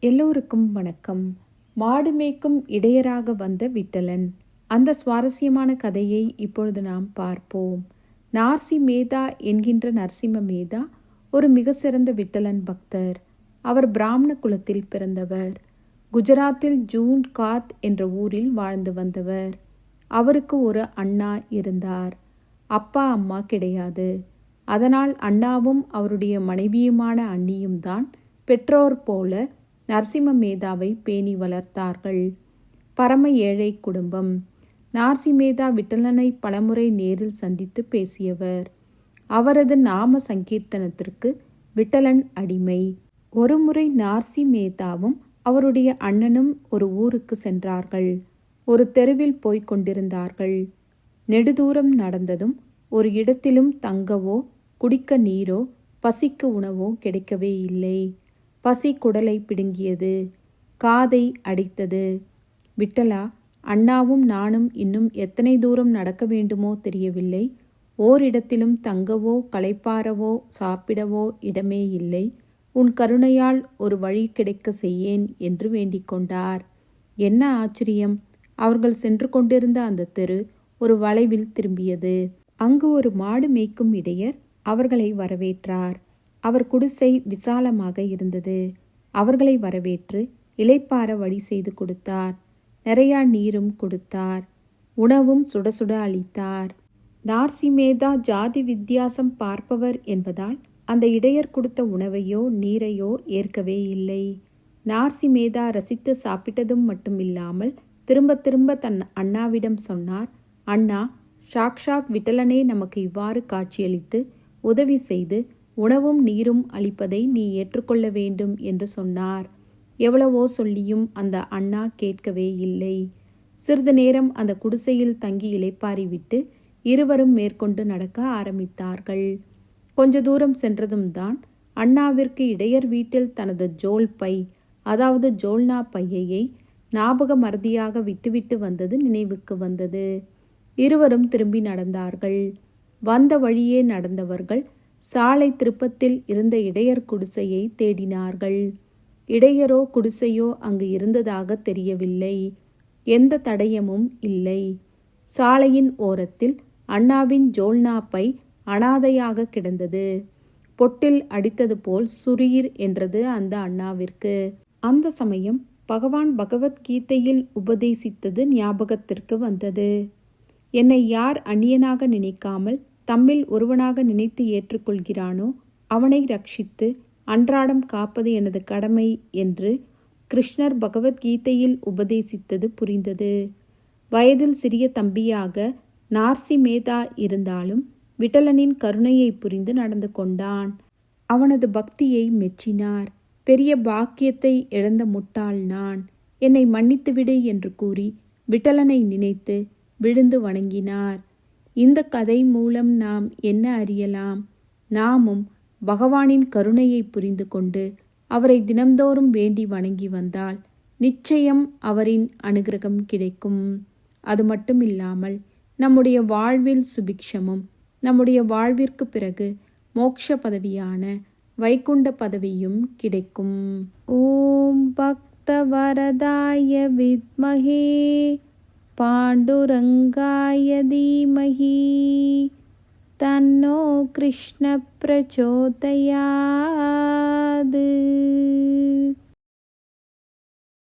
எல்லோருக்கும் வணக்கம். மாடு மேய்க்கும் இடையராக வந்த விட்டலன். அந்த சுவாரஸ்யமான கதையை இப்பொழுது நாம் பார்ப்போம். நார்சி மேதா என்கின்ற நரசிம்ம மேதா ஒரு மிக சிறந்த விட்டலன் பக்தர். அவர் பிராமண குலத்தில் பிறந்தவர். குஜராத்தில் ஜூன் காத் என்ற ஊரில் வாழ்ந்து வந்தவர். அவருக்கு ஒரு அண்ணா இருந்தார். அப்பா அம்மா கிடையாது. அதனால் அண்ணாவும் அவருடைய மனைவியுமான அண்ணியும் தான் பெற்றோர் போல நரசிம்ம மேதாவை பேணி வளர்த்தார்கள். பரம ஏழை குடும்பம். நார்சிமேதா விட்டலனை பலமுறை நேரில் சந்தித்து பேசியவர். அவரது நாம சங்கீர்த்தனத்திற்கு விட்டலன் அடிமை. ஒருமுறை நார்சி மேதாவும் அவருடைய அண்ணனும் ஒரு ஊருக்கு சென்றார்கள். ஒரு தெருவில் போய்க் கொண்டிருந்தார்கள். நெடுதூரம் நடந்ததும் ஒரு இடத்திலும் தங்கவோ குடிக்க நீரோ பசிக்கு உணவோ கிடைக்கவே இல்லை. பசி குடலை பிடுங்கியது. காதை அடித்தது. விட்டலா அண்ணாவும் நானும் இன்னும் எத்தனை தூரம் நடக்க வேண்டுமோ தெரியவில்லை. ஓரிடத்திலும் தங்கவோ களைப்பாரவோ சாப்பிடவோ இடமே இல்லை. உன் கருணையால் ஒரு வழி கிடைக்க செய்யேன் என்று வேண்டிக் கொண்டார். என்ன ஆச்சரியம்! அவர்கள் சென்று கொண்டிருந்த அந்த தெரு ஒரு வளைவில் திரும்பியது. அங்கு ஒரு மாடு மேய்க்கும் இடையர் அவர்களை வரவேற்றார். அவர் குடிசை விசாலமாக இருந்தது. அவர்களை வரவேற்று இலைப்பார வழி செய்து கொடுத்தார். நிறையா நீரும் கொடுத்தார். உணவும் சுட சுட அளித்தார். நார்சிமேதா ஜாதி வித்தியாசம் பார்ப்பவர் என்பதால் அந்த இடையர் கொடுத்த உணவையோ நீரையோ ஏற்கவே இல்லை. நார்சிமேதா ரசித்து சாப்பிட்டதும் மட்டுமில்லாமல் திரும்ப திரும்ப தன் அண்ணாவிடம் சொன்னார் அண்ணா சாக்ஷாத் விட்டலனே நமக்கு இவ்வாறு காட்சியளித்து உதவி செய்து உணவும் நீரும் அளிப்பதை நீ ஏற்றுக்கொள்ள வேண்டும் என்று சொன்னார். எவ்வளவோ சொல்லியும் அந்த அண்ணா கேட்கவே இல்லை. சிறிது நேரம் அந்த குடிசையில் தங்கி இலைப்பாரி விட்டு இருவரும் மேற்கொண்டு நடக்க ஆரம்பித்தார்கள். கொஞ்ச தூரம் சென்றதும் தான் அண்ணாவிற்கு இடையர் வீட்டில் தனது ஜோல் பை அதாவது ஜோல்னா பையையை ஞாபக மறதியாக விட்டுவிட்டு வந்தது நினைவுக்கு வந்தது. இருவரும் திரும்பி நடந்தார்கள். வந்த வழியே நடந்தவர்கள் சாலை திருப்பத்தில் இருந்த இடையர் குடிசையை தேடினார்கள். இடையரோ குடிசையோ அங்கு இருந்ததாக தெரியவில்லை. எந்த தடயமும் இல்லை. சாலையின் ஓரத்தில் அண்ணாவின் ஜோல்னாப்பை அனாதையாக கிடந்தது. பொட்டில் அடித்தது போல் சுரீர் என்றது அந்த அண்ணாவிற்கு. அந்த சமயம் பகவான் பகவத்கீதையில் உபதேசித்தது ஞாபகத்திற்கு வந்தது. என்னை யார் அந்நியனாக நினைக்காமல் தம்மில் ஒருவனாக நினைத்து ஏற்றுக்கொள்கிறானோ அவனை ரட்சித்து அன்றாடம் காப்பது எனது கடமை என்று கிருஷ்ணர் பகவத்கீதையில் உபதேசித்தது புரிந்தது. வயதில் சிறிய தம்பியாக நார்சி மேதா இருந்தாலும் விட்டலனின் கருணையை புரிந்து நடந்து கொண்டான். அவனது பக்தியை மெச்சினார். பெரிய பாக்கியத்தை இழந்த முட்டாள் நான். என்னை மன்னித்துவிடு என்று கூறி விட்டலனை நினைத்து விழுந்து வணங்கினார். இந்த கதை மூலம் நாம் என்ன அறியலாம்? நாமும் பகவானின் கருணையை புரிந்து கொண்டு அவரை தினம்தோறும் வேண்டி வணங்கி வந்தால் நிச்சயம் அவரின் அனுகிரகம் கிடைக்கும். அது மட்டும் இல்லாமல் நம்முடைய வாழ்வில் சுபிக்ஷமும் நம்முடைய வாழ்விற்கு பிறகு மோக்ஷ பதவியான வைகுண்ட பதவியும் கிடைக்கும். ஓம் பக்த வரதாய வித்மகே पाण्डुरङ्गाय धीमहि तन्नो कृष्णप्रचोदयात्